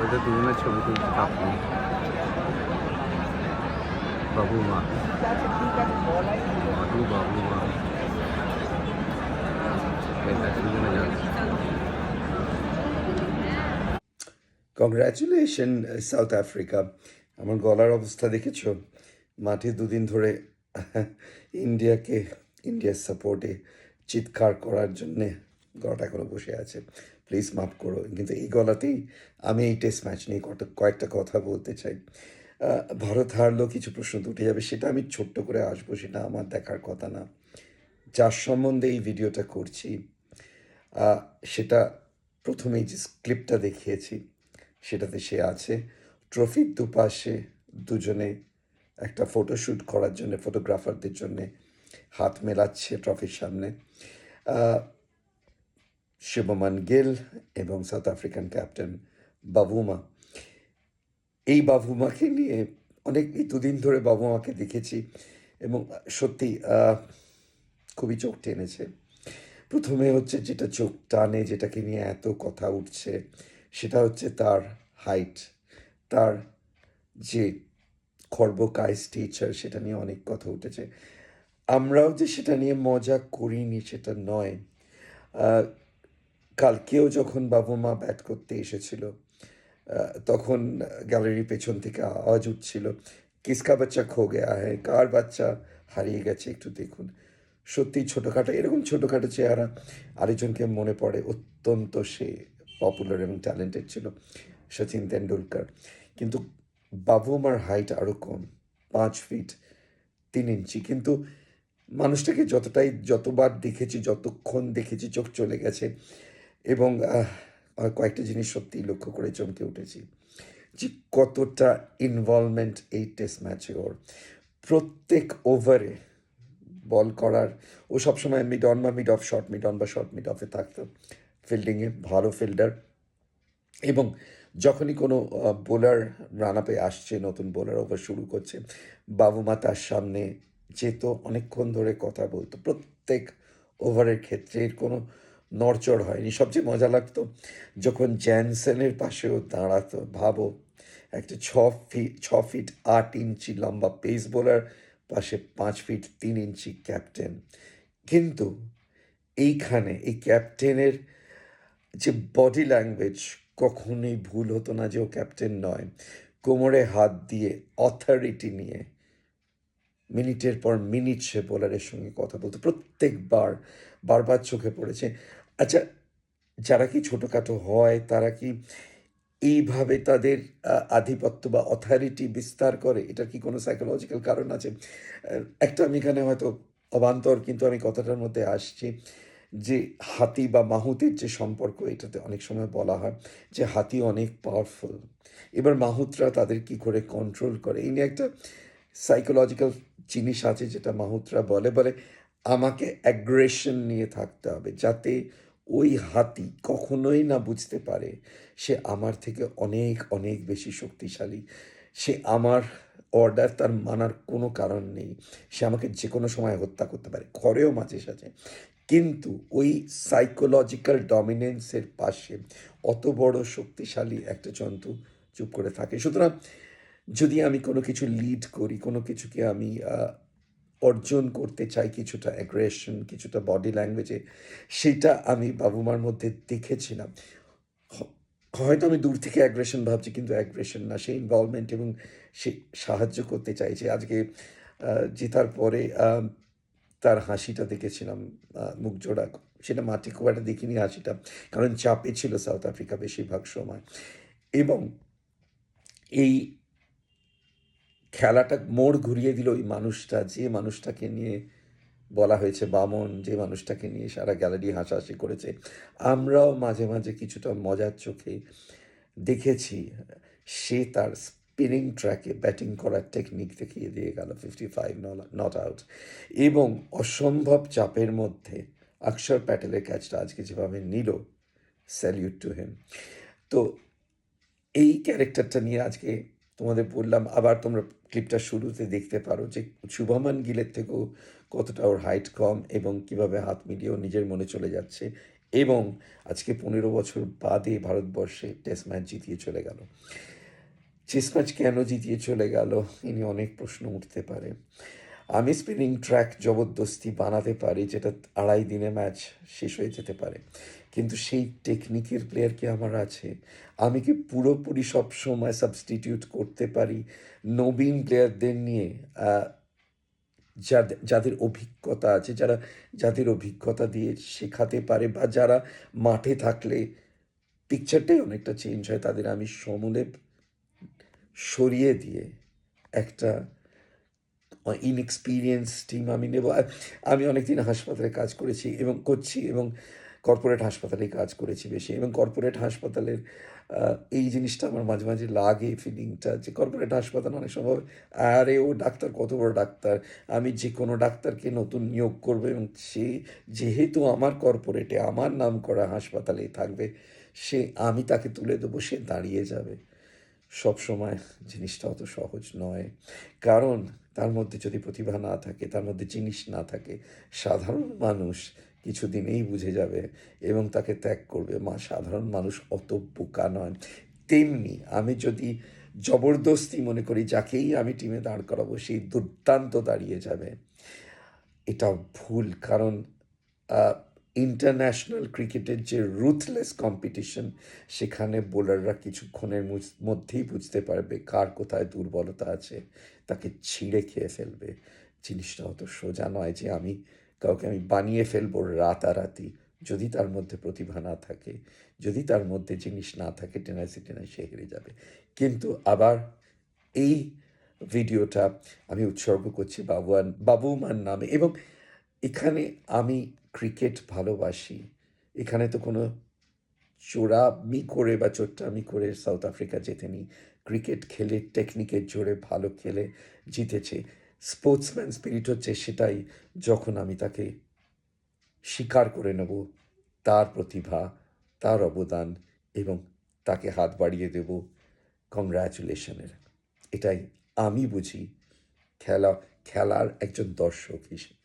ওইটা দুজনের ছবি বাবু মা। বাবু মা। কংগ্রাচুলেশন সাউথ আফ্রিকা আমার গলার অবস্থা দেখেছ? মাঠে দুদিন ধরে ইন্ডিয়াকে, ইন্ডিয়ার সাপোর্টে চিৎকার করার জন্যে গলাটা এখনও বসে আছে। প্লিজ মাফ করো, কিন্তু এই গলাতেই আমি এই টেস্ট ম্যাচ নিয়ে কত কয়েকটা কথা বলতে চাই। ভারত হারলো, কিছু প্রশ্ন উঠে যাবে, সেটা আমি ছোট্ট করে আসব, সেটা আমার দেখার কথা না। যার সম্বন্ধে এই ভিডিওটা করছি সেটা প্রথমেই যে ক্লিপটা দেখিয়েছি, সেটাতে সে আছে। ট্রফির দুপাশে দুজনে একটা ফটোশ্যুট করার জন্য ফটোগ্রাফারদের জন্য হাত মেলাচ্ছে ট্রফির সামনে। আহ, শুভমান গিল এবং সাউথ আফ্রিকান ক্যাপ্টেন বাবুমা। এই বাবুমাকে নিয়ে অনেক দুদিন ধরে বাবুমাকে দেখেছি এবং সত্যি খুবই চোখ টেনেছে। প্রথমে হচ্ছে যেটা চোখ টানে যেটাকে নিয়ে এত কথা উঠছে সেটা হচ্ছে তার হাইট তার যে খর্বকায় স্টিচার সেটা নিয়ে অনেক কথা উঠেছে। আমরাও যে সেটা নিয়ে মজা করিনি সেটা নয়। কালকেও যখন বাবু মা ব্যাট করতে এসেছিল তখন গ্যালারির পেছন থেকে আওয়াজ উঠছিল, কিসকা বাচ্চা খো গেয়া হ্যাঁ কার বাচ্চা? হারিয়ে গেছে, একটু দেখুন। সত্যি ছোটোখাটো, এরকম ছোটোখাটো চেহারা আরেকজনকে মনে পড়ে, অত্যন্ত সে পপুলার এবং ট্যালেন্টেড ছিল সচিন তেন্ডুলকার। কিন্তু বাবু আমার হাইট আরও কম, পাঁচ ফিট তিন ইঞ্চি। কিন্তু মানুষটাকে যতটাই, যতবার দেখেছি, যতক্ষণ দেখেছি, চোখ চলে গেছে। এবং কয়েকটা জিনিস সত্যিই লক্ষ্য করে চমকে উঠেছি যে কতটা ইনভলভমেন্ট এই টেস্ট ম্যাচে ওর। প্রত্যেক ওভারে বল করার, ও সবসময় মিড অন বা mid off short mid on বা শর্ট মিড অফে থাকতো। ফিল্ডিংয়ে ভালো ফিল্ডার এবং যখনই কোনো বোলার রান আপে আসছে, নতুন বোলার ওভার শুরু করছে বাবুমা তার সামনে যেত, অনেকক্ষণ ধরে কথা বলতো। প্রত্যেক ওভারের ক্ষেত্রে এর কোনো নড়চড় হয়নি। সবচেয়ে মজা লাগতো যখন জ্যানসেনের পাশেও দাঁড়াতো ভাবো, একটা ছ ফিট ছ ফিট আট ইঞ্চি লম্বা পেস বোলার, পাশে পাঁচ ফিট তিন ইঞ্চি ক্যাপ্টেন। কিন্তু এইখানে এই ক্যাপ্টেনের যে বডি ল্যাঙ্গুয়েজ কখনোই ভুল হতো না যে ও ক্যাপ্টেন নয়। কোমরে হাত দিয়ে অথরিটি নিয়ে মিনিটের পর মিনিট সে বোলারের সঙ্গে কথা বলতো। প্রত্যেকবার বারবার চোখে পড়েছে। আচ্ছা যারা কি ছোটোখাটো হয়, তারা কি এইভাবে তাদের আধিপত্য বা অথরিটি বিস্তার করে? এটার কি কোনো সাইকোলজিক্যাল কারণ আছে? একটা আমি এখানে হয়তো অবান্তর, কিন্তু আমি কথাটার মধ্যে আসছি যে হাতি বা মাহুতের যে সম্পর্ক, এটাতে অনেক সময় বলা হয় যে হাতি অনেক পাওয়ারফুল এবার মাহুতরা তাদের কি করে কন্ট্রোল করে? এই নিয়ে একটা সাইকোলজিক্যাল জিনিস আছে যেটা মাহুতরা বলে বলে আমাকে অ্যাগ্রেশন নিয়ে থাকতে হবে, যাতে ওই হাতি কখনোই না বুঝতে পারে সে আমার থেকে অনেক অনেক বেশি শক্তিশালী। সে আমার অর্ডার তার মানার কোনো কারণ নেই। সে আমাকে যে কোনো সময় হত্যা করতে পারে, ঘরেও মাঝে সাঝে। কিন্তু ওই সাইকোলজিক্যাল ডমিনেন্সের পাশে অত বড় শক্তিশালী একটা জন্তু চুপ করে থাকে। সুতরাং যদি আমি কোনো কিছু লিড করি, কোনো কিছুকে আমি অর্জন করতে চাই কিছুটা অ্যাগ্রেশন কিছুটা বডি ল্যাঙ্গুয়েজে সেটা আমি বাবুমার মধ্যে দেখেছিলাম। হয়তো আমি দূর থেকে অ্যাগ্রেশন ভাবছি, কিন্তু অ্যাগ্রেশন না সেই ইনভলভমেন্ট এবং সে সাহায্য করতে চাইছে। আজকে জেতার পরে তার হাসিটা দেখেছিলাম মুখ জোড়া। সেটা মাটি খুব একটা দেখিনি হাসিটা, কারণ চাপে ছিল সাউথ আফ্রিকা বেশিরভাগ সময়। এবং এই খেলাটা মোড় ঘুরিয়ে দিল ওই মানুষটা, যে মানুষটাকে নিয়ে বলা হয়েছে, বামন, যে মানুষটাকে নিয়ে সারা গ্যালারি হাসাহাসি করেছে। আমরাও মাঝে মাঝে কিছুটা মজার চোখে দেখেছি, সে তার স্পিনিং ট্র্যাকে ব্যাটিং করার টেকনিক দেখিয়ে দিয়ে গেল ফিফটি ফাইভ নট আউট এবং অসম্ভব চাপের মধ্যে অক্ষর প্যাটেলের ক্যাচটা আজকে যেভাবে নিল স্যালিউট টু হেম তো এই ক্যারেক্টারটা নিয়ে আজকে তোমাদের বললাম, আবার তোমরা ক্লিপটা শুরুতে দেখতে পারো যে শুভমান গিলের থেকেও কতটা ওর হাইট কম এবং কীভাবে হাত মিলিয়েও নিজের মনে চলে যাচ্ছে এবং আজকে পনেরো বছর বাদে ভারতবর্ষে টেস্ট ম্যাচ জিতিয়ে চলে গেল। টেস্ট ম্যাচ কেন জিতিয়ে চলে গেল? ইনি অনেক প্রশ্ন উঠতে পারে। আমি স্পিনিং ট্র্যাক জবরদস্তি বানাতে পারি, যেটা আড়াই দিনে ম্যাচ শেষ হয়ে যেতে পারে। কিন্তু সেই টেকনিকের প্লেয়ার কি আমার আছে? আমি কি পুরোপুরি সব সময় সাবস্টিটিউট করতে পারি নবীন প্লেয়ারদের নিয়ে? যাদের যাদের অভিজ্ঞতা আছে, যারা, যাদের অভিজ্ঞতা দিয়ে শেখাতে পারে বা যারা মাঠে থাকলে পিকচারটাই অনেকটা চেঞ্জ হয় তাদের আমি সমূলে সরিয়ে দিয়ে একটা ইনএক্সপিরিয়েন্স টিম আমি নেব। আমি অনেকদিন হাসপাতালে কাজ করেছি এবং করছি এবং কর্পোরেট হাসপাতালে কাজ করেছি বেশি এবং কর্পোরেট হাসপাতালের এই জিনিসটা আমার মাঝে মাঝে লাগে ফিলিংটা যে কর্পোরেট হাসপাতাল অনেক সময় আরে, ও ডাক্তার কত বড় ডাক্তার? আমি যে কোনো ডাক্তারকে নতুন নিয়োগ করব। এবং সে যেহেতু আমার কর্পোরেটে আমার নাম করা হাসপাতালেই থাকবে, সে, আমি তাকে তুলে দেবো, সে দাঁড়িয়ে যাবে। সব সময় জিনিসটা অত সহজ নয়। কারণ তার মধ্যে যদি প্রতিভা না থাকে, তার মধ্যে জিনিস না থাকে, সাধারণ মানুষ কিছুদিনেই বুঝে যাবে এবং তাকে ত্যাগ করবে। মা, সাধারণ মানুষ অত বোকা নয়। তেমনি আমি যদি জবরদস্তি মনে করি, যাকেই আমি টিমে দাঁড় করাবো, সেই দুর্দান্ত দাঁড়িয়ে যাবে। এটা ভুল, কারণ ইন্টারন্যাশনাল ক্রিকেটের যে রুথলেস কম্পিটিশন সেখানে বোলাররা কিছুক্ষণের মধ্যেই বুঝতে পারবে কার কোথায় দুর্বলতা আছে। তাকে ছিঁড়ে খেয়ে ফেলবে। জিনিসটা অত সোজা নয় যে আমি কাউকে আমি বানিয়ে ফেলব রাতারাতি। যদি তার মধ্যে প্রতিভা না থাকে, যদি তার মধ্যে জিনিস না থাকে টেনাইসি টেনাই সে হেরে যাবে। কিন্তু আবার এই ভিডিওটা আমি উৎসর্গ করছি বাবুয়ান বাবুমান নামে। এবং এখানে আমি ক্রিকেট ভালোবাসি। এখানে তো কোনো চোরামি করে বা চোট্টামি করে সাউথ আফ্রিকা জেতেনি। ক্রিকেট খেলে, টেকনিকের জোরে ভালো খেলে, জিতেছে। স্পোর্টসম্যান স্পিরিট হচ্ছে সেটাই যখন আমি তাকে স্বীকার করে নেব, তার প্রতিভা, তার অবদান এবং তাকে হাত বাড়িয়ে দেব। কংগ্রাচুলেশনের এটাই আমি বুঝি খেলা, খেলার একজন দর্শক হিসেবে।